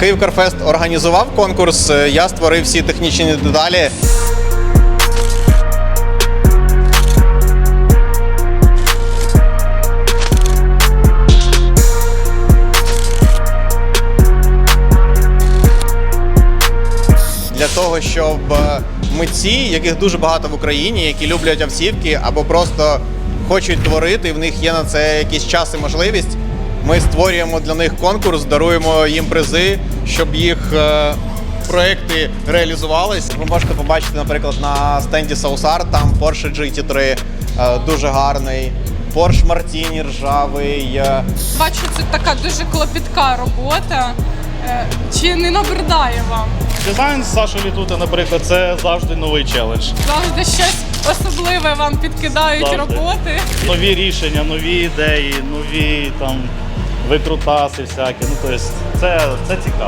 Київ організував конкурс. е, Я створив всі технічні деталі. Для того, щоб е, митці, яких дуже багато в Україні, які люблять автівки або просто хочуть творити, в них є на це якийсь час і можливість. Ми створюємо для них конкурс, даруємо їм призи, щоб їх е, проекти реалізувались. Ви можете побачити, наприклад, на стенді Саусар, там Porsche GT3 е, дуже гарний, Porsche Martini ржавий. е, Бачу, це така дуже клопітка робота. Е, Чи не набридає вам? Дизайн Саші Літути, наприклад, це завжди новий челендж. Завжди щось особливе вам підкидають Завжди. роботи. Нові рішення, нові ідеї, нові там викрутаси всякі. Ну, тобто, це, це цікаво.